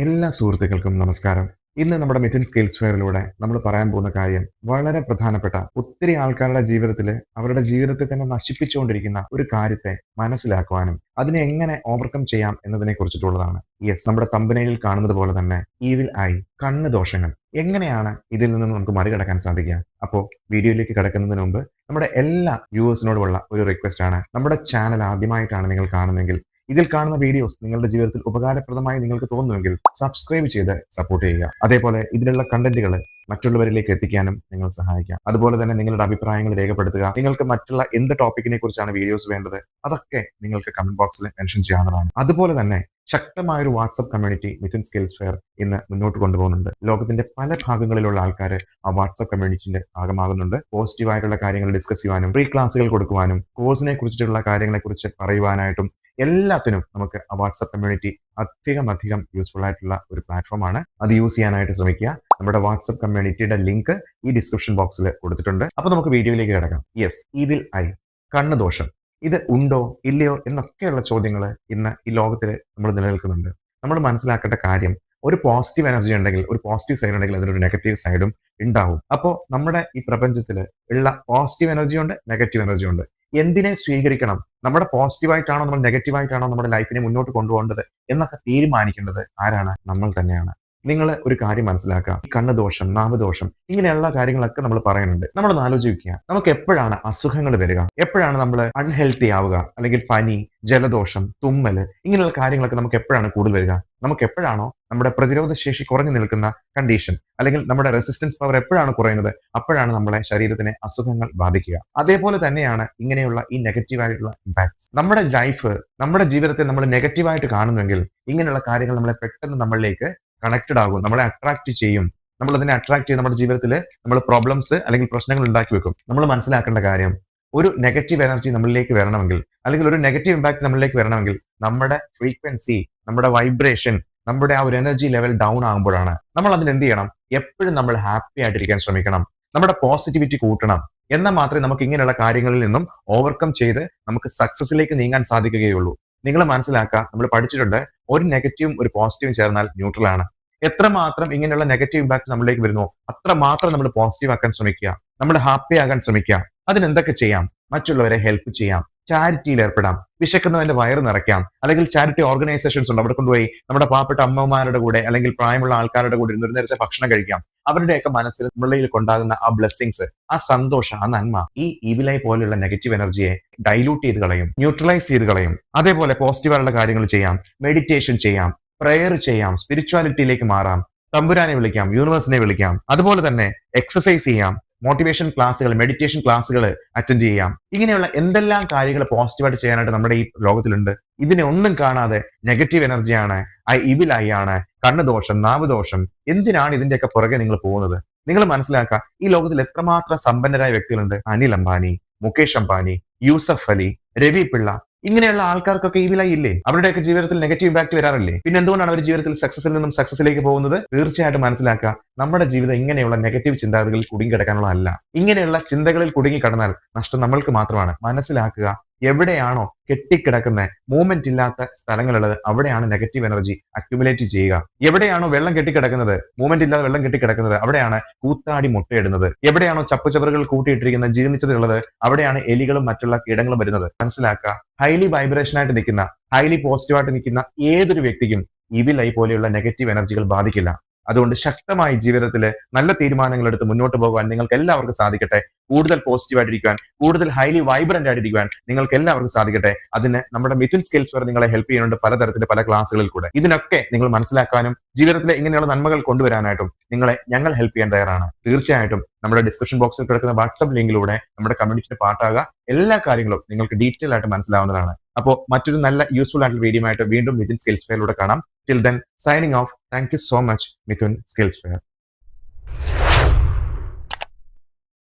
എല്ലാ സുഹൃത്തുക്കൾക്കും നമസ്കാരം. ഇന്ന് നമ്മുടെ മിഥുൻ സ്കിൽസ് ഫെയറിലൂടെ നമ്മൾ പറയാൻ പോകുന്ന കാര്യം വളരെ പ്രധാനപ്പെട്ട ഒത്തിരി ആൾക്കാരുടെ ജീവിതത്തിൽ അവരുടെ ജീവിതത്തെ തന്നെ നശിപ്പിച്ചുകൊണ്ടിരിക്കുന്ന ഒരു കാര്യത്തെ മനസ്സിലാക്കുവാനും അതിനെ എങ്ങനെ ഓവർകം ചെയ്യാം എന്നതിനെ കുറിച്ചിട്ടുള്ളതാണ്. യെസ് നമ്മുടെ തമ്പനയിൽ കാണുന്നത് പോലെ തന്നെ ഈവിൽ ഐ കണ്ണ് ദോഷങ്ങൾ എങ്ങനെയാണ് ഇതിൽ നിന്ന് നമുക്ക് മറികടക്കാൻ സാധിക്കുക? അപ്പോൾ വീഡിയോയിലേക്ക് കിടക്കുന്നതിന് മുമ്പ് നമ്മുടെ എല്ലാ വ്യൂവേഴ്സിനോടുമുള്ള ഒരു റിക്വസ്റ്റ് ആണ്. നമ്മുടെ ചാനൽ ആദ്യമായിട്ടാണ് നിങ്ങൾ കാണുന്നതെങ്കിൽ ഇതിൽ കാണുന്ന വീഡിയോസ് നിങ്ങളുടെ ജീവിതത്തിൽ ഉപകാരപ്രദമായി നിങ്ങൾക്ക് തോന്നുമെങ്കിൽ സബ്സ്ക്രൈബ് ചെയ്ത് സപ്പോർട്ട് ചെയ്യുക. അതേപോലെ ഇതിലുള്ള കണ്ടന്റുകൾ മറ്റുള്ളവരിലേക്ക് എത്തിക്കാനും നിങ്ങൾ സഹായിക്കാം. അതുപോലെ തന്നെ നിങ്ങളുടെ അഭിപ്രായങ്ങൾ രേഖപ്പെടുത്തുക. നിങ്ങൾക്ക് മറ്റുള്ള എന്ത് ടോപ്പിക്കിനെ കുറിച്ചാണ് വീഡിയോസ് വേണ്ടത് അതൊക്കെ നിങ്ങൾക്ക് കമന്റ് ബോക്സിൽ മെൻഷൻ ചെയ്യാവുന്നതാണ്. അതുപോലെ തന്നെ ശക്തമായ ഒരു WhatsApp community Mithun skills fair ഇന്ന് മുന്നോട്ട് കൊണ്ടുപോകുന്നുണ്ട്. ലോകത്തിന്റെ പല ഭാഗങ്ങളിലുള്ള ആൾക്കാർ ആ വാട്സപ്പ് കമ്മ്യൂണിറ്റിന്റെ ഭാഗമാകുന്നുണ്ട്. പോസിറ്റീവായിട്ടുള്ള കാര്യങ്ങൾ ഡിസ്കസ് ചെയ്യുവാനും ഫ്രീ ക്ലാസ്സുകൾ കൊടുക്കുവാനും കോഴ്സിനെ കുറിച്ചിട്ടുള്ള കാര്യങ്ങളെ കുറിച്ച് പറയുവാനായിട്ടും എല്ലാത്തിനും നമുക്ക് ആ വാട്സപ്പ് കമ്മ്യൂണിറ്റി അധികം അധികം യൂസ്ഫുൾ ആയിട്ടുള്ള ഒരു പ്ലാറ്റ്ഫോം ആണ്. അത് യൂസ് ചെയ്യാനായിട്ട് ശ്രമിക്കുക. നമ്മുടെ വാട്സപ്പ് കമ്മ്യൂണിറ്റിയുടെ ലിങ്ക് ഈ ഡിസ്ക്രിപ്ഷൻ ബോക്സിൽ കൊടുത്തിട്ടുണ്ട്. അപ്പൊ നമുക്ക് വീഡിയോയിലേക്ക് കിടക്കാം. യെസ് ഇതിൽ ഐ കണ്ണ് ദോഷം. ഇത് ഉണ്ടോ ഇല്ലയോ എന്നൊക്കെയുള്ള ചോദ്യങ്ങൾ ഇന്ന് ഈ ലോകത്തിൽ നമ്മൾ നിലനിൽക്കുന്നുണ്ട്. നമ്മൾ മനസ്സിലാക്കേണ്ട കാര്യം ഒരു പോസിറ്റീവ് എനർജി ഉണ്ടെങ്കിൽ ഒരു പോസിറ്റീവ് സൈഡ് ഉണ്ടെങ്കിൽ അതിനൊരു നെഗറ്റീവ് സൈഡും ഉണ്ടാവും. അപ്പോൾ നമ്മുടെ ഈ പ്രപഞ്ചത്തിൽ ഉള്ള പോസിറ്റീവ് എനർജി ഉണ്ട് നെഗറ്റീവ് എനർജി ഉണ്ട്. എന്തിനെ സ്വീകരിക്കണം? നമ്മുടെ പോസിറ്റീവായിട്ടാണോ നമ്മൾ നെഗറ്റീവായിട്ടാണോ നമ്മുടെ ലൈഫിനെ മുന്നോട്ട് കൊണ്ടുപോകേണ്ടത്? എന്നൊക്കെ തീരുമാനിക്കേണ്ടത് ആരാണ്? നമ്മൾ തന്നെയാണ്. നിങ്ങൾ ഒരു കാര്യം മനസ്സിലാക്കുക. കണ്ണ് ദോഷം നാമദോഷം ഇങ്ങനെയുള്ള കാര്യങ്ങളൊക്കെ നമ്മൾ പറയുന്നുണ്ട്. നമ്മളൊന്ന് ആലോചിക്കുക. നമുക്ക് എപ്പോഴാണ് അസുഖങ്ങൾ വരിക? എപ്പോഴാണ് നമ്മൾ അൺഹെൽത്തി ആവുക? അല്ലെങ്കിൽ പനി ജലദോഷം തുമ്മൽ ഇങ്ങനെയുള്ള കാര്യങ്ങളൊക്കെ നമുക്ക് എപ്പോഴാണ് കൂടുതൽ വരിക? നമുക്ക് എപ്പോഴാണോ നമ്മുടെ പ്രതിരോധ ശേഷി കുറഞ്ഞു നിൽക്കുന്ന കണ്ടീഷൻ അല്ലെങ്കിൽ നമ്മുടെ റെസിസ്റ്റൻസ് പവർ എപ്പോഴാണ് കുറയുന്നത്? അപ്പോഴാണ് നമ്മളെ ശരീരത്തിനെ അസുഖങ്ങൾ ബാധിക്കുക. അതേപോലെ തന്നെയാണ് ഇങ്ങനെയുള്ള ഈ നെഗറ്റീവ് ആയിട്ടുള്ള ഇമ്പാക്ട്സ് നമ്മുടെ ലൈഫ് നമ്മുടെ ജീവിതത്തെ നമ്മൾ നെഗറ്റീവായിട്ട് കാണുന്നെങ്കിൽ ഇങ്ങനെയുള്ള കാര്യങ്ങൾ നമ്മളെ പെട്ടെന്ന് നമ്മളിലേക്ക് കണക്റ്റഡ് ആകും നമ്മളെ അട്രാക്ട് ചെയ്യും. നമ്മൾ അതിനെ അട്രാക്ട് ചെയ്യും നമ്മുടെ ജീവിതത്തിൽ നമ്മൾ പ്രോബ്ലംസ് അല്ലെങ്കിൽ പ്രശ്നങ്ങൾ ഉണ്ടാക്കി വെക്കും. നമ്മൾ മനസ്സിലാക്കേണ്ട കാര്യം ഒരു നെഗറ്റീവ് എനർജി നമ്മളിലേക്ക് വരണമെങ്കിൽ അല്ലെങ്കിൽ ഒരു നെഗറ്റീവ് ഇമ്പാക്ട് നമ്മളിലേക്ക് വരണമെങ്കിൽ നമ്മുടെ ഫ്രീക്വൻസി നമ്മുടെ വൈബ്രേഷൻ നമ്മുടെ ആ ഒരു എനർജി ലെവൽ ഡൗൺ ആകുമ്പോഴാണ് നമ്മൾ അതിന് എന്ത് ചെയ്യണം? എപ്പോഴും നമ്മൾ ഹാപ്പി ആയിട്ടിരിക്കാൻ ശ്രമിക്കണം. നമ്മുടെ പോസിറ്റിവിറ്റി കൂട്ടണം. എന്നാൽ മാത്രമേ നമുക്ക് ഇങ്ങനെയുള്ള കാര്യങ്ങളിൽ നിന്നും ഓവർകം ചെയ്ത് നമുക്ക് സക്സസിലേക്ക് നീങ്ങാൻ സാധിക്കുകയുള്ളൂ. നിങ്ങൾ മനസ്സിലാക്കുക നമ്മൾ പഠിച്ചിട്ടുണ്ട് ഒരു നെഗറ്റീവും ഒരു പോസിറ്റീവും ചേർന്നാൽ ന്യൂട്രൽ ആണ്. എത്രമാത്രം ഇങ്ങനെയുള്ള നെഗറ്റീവ് ഇമ്പാക്ട് നമ്മളിലേക്ക് വരുന്നു അത്രമാത്രം നമ്മൾ പോസിറ്റീവ് ആക്കാൻ ശ്രമിക്കുക നമ്മൾ ഹാപ്പി ആകാൻ ശ്രമിക്കുക അതിനെന്തൊക്കെ ചെയ്യാം? മറ്റുള്ളവരെ ഹെൽപ്പ് ചെയ്യാം. ചാരിറ്റിയിൽ ഏർപ്പെടാം. വിശക്കുന്നവന്റെ വയറ് നിറയ്ക്കാം. അല്ലെങ്കിൽ ചാരിറ്റി ഓർഗനൈസേഷൻസ് ഉണ്ട്. അവിടെ കൊണ്ടുപോയി നമ്മുടെ പാവപ്പെട്ട അമ്മമാരുടെ കൂടെ അല്ലെങ്കിൽ പ്രായമുള്ള ആൾക്കാരുടെ കൂടെ ഇരുന്ന് നേരത്തെ ഭക്ഷണം കഴിക്കാം. അവരുടെയൊക്കെ മനസ്സിൽ നമ്മളിൽ കൊണ്ടാകുന്ന ആ ബ്ലെസ്സിങ്സ് ആ സന്തോഷം ആ നന്മ ഈ ഈവിലൈ പോലെയുള്ള നെഗറ്റീവ് എനർജിയെ ഡൈലൂട്ട് ചെയ്ത് കളയും ന്യൂട്രലൈസ് ചെയ്ത് കളയും. അതേപോലെ പോസിറ്റീവായുള്ള കാര്യങ്ങൾ ചെയ്യാം. മെഡിറ്റേഷൻ ചെയ്യാം. പ്രെയർ ചെയ്യാം. സ്പിരിച്വാലിറ്റിയിലേക്ക് മാറാം. തമ്പുരാനെ വിളിക്കാം. യൂണിവേഴ്സിനെ വിളിക്കാം. അതുപോലെ തന്നെ എക്സസൈസ് ചെയ്യാം. മോട്ടിവേഷൻ ക്ലാസ്സുകൾ മെഡിറ്റേഷൻ ക്ലാസ്സുകൾ അറ്റൻഡ് ചെയ്യാം. ഇങ്ങനെയുള്ള എന്തെല്ലാം കാര്യങ്ങൾ പോസിറ്റീവായിട്ട് ചെയ്യാനായിട്ട് നമ്മുടെ ഈ ലോകത്തിലുണ്ട് ഇതിനെ ഒന്നും കാണാതെ നെഗറ്റീവ് എനർജിയാണ് ഐ ഇവിലായി ആണ് കണ്ണ് ദോഷം നാവ് ദോഷം എന്തിനാണ് ഇതിന്റെയൊക്കെ പുറകെ നിങ്ങൾ പോകുന്നത്? നിങ്ങൾ മനസ്സിലാക്കുക ഈ ലോകത്തിൽ എത്രമാത്രം സമ്പന്നരായ വ്യക്തികളുണ്ട്. അനിൽ അംബാനി മുകേഷ് അംബാനി യൂസഫ് അലി രവി പിള്ള ഇങ്ങനെയുള്ള ആൾക്കാർക്കൊക്കെ ഈ വില ഇല്ലേ? അവരുടെയൊക്കെ ജീവിതത്തിൽ നെഗറ്റീവ് ഇമ്പാക്ട് വരാറില്ലേ? പിന്നെ എന്തുകൊണ്ടാണ് അവർ ജീവിതത്തിൽ സക്സസിൽ നിന്നും സക്സസിലേക്ക് പോകുന്നത്? തീർച്ചയായിട്ടും മനസ്സിലാക്കുക. നമ്മുടെ ജീവിതം ഇങ്ങനെയുള്ള നെഗറ്റീവ് ചിന്താഗതികളിൽ കുടുങ്ങി കിടക്കാനുള്ളതല്ല ഇങ്ങനെയുള്ള ചിന്തകളിൽ കുടുങ്ങി കിടന്നാൽ നഷ്ടം നമ്മൾക്ക് മാത്രമാണ്. മനസ്സിലാക്കുക എവിടെയാണോ കെട്ടിക്കിടക്കുന്ന മൂവ്മെന്റ് ഇല്ലാത്ത സ്ഥലങ്ങളുള്ളത് അവിടെയാണ് നെഗറ്റീവ് എനർജി അക്യുമുലേറ്റ് ചെയ്യുക. എവിടെയാണോ വെള്ളം കെട്ടിക്കിടക്കുന്നത് മൂവ്മെന്റ് ഇല്ലാതെ വെള്ളം കെട്ടിക്കിടക്കുന്നത് അവിടെയാണ് കൂത്താടി മുട്ടയിടുന്നത്. എവിടെയാണോ ചപ്പുചവറുകൾ കൂട്ടിയിട്ടിരിക്കുന്ന ജീർണിച്ചതുള്ളത് അവിടെയാണ് എലികളും മറ്റുള്ള കീടങ്ങളും വരുന്നത്. മനസ്സിലാക്കുക. ഹൈലി വൈബ്രേഷൻ ആയിട്ട് നിൽക്കുന്ന ഹൈലി പോസിറ്റീവായിട്ട് നിൽക്കുന്ന ഏതൊരു വ്യക്തിക്കും ഇവിലൈ പോലെയുള്ള നെഗറ്റീവ് എനർജികൾ ബാധിക്കില്ല. അതുകൊണ്ട് ശക്തമായി ജീവിതത്തിൽ നല്ല തീരുമാനങ്ങൾ എടുത്ത് മുന്നോട്ട് പോകാൻ നിങ്ങൾക്ക് എല്ലാവർക്കും സാധിക്കട്ടെ. കൂടുതൽ പോസിറ്റീവ് ആയിട്ടിരിക്കാൻ കൂടുതൽ ഹൈലി വൈബ്രന്റ് ആയിട്ടിരിക്കുവാൻ നിങ്ങൾക്ക് എല്ലാവർക്കും സാധിക്കട്ടെ. അതിന് നമ്മുടെ മിഥുൻ സ്കിൽസ് വരെ നിങ്ങളെ ഹെൽപ്പ് ചെയ്യുന്നുണ്ട് പലതരത്തിലെ പല ക്ലാസ്സുകളിൽ കൂടെ. ഇതിനൊക്കെ നിങ്ങൾ മനസ്സിലാക്കാനും ജീവിതത്തിലെ ഇങ്ങനെയുള്ള നന്മകൾ കൊണ്ടുവരാനായിട്ടും നിങ്ങളെ ഞങ്ങൾ ഹെൽപ്പ് ചെയ്യാൻ തയ്യാറാണ്. തീർച്ചയായിട്ടും നമ്മുടെ ഡിസ്ക്രിപ്ഷൻ ബോക്സിൽ കിടക്കുന്ന വാട്സ്ആപ്പ് ലിങ്കിലൂടെ നമ്മുടെ കമ്മ്യൂണിറ്റിയുടെ പാട്ടാകുക. എല്ലാ കാര്യങ്ങളും നിങ്ങൾക്ക് ഡീറ്റെയിൽ ആയിട്ട് മനസ്സിലാവുന്നതാണ്. അപ്പോൾ മറ്റൊരു നല്ല യൂസ്ഫുൾ ആയിട്ടുള്ള വീഡിയോ ആയിട്ട് വീണ്ടും മിഥുൻ സ്കിൽസ് ഫെയറിലൂടെ കാണാം. Till then signing off thank you so much Mithun skills fair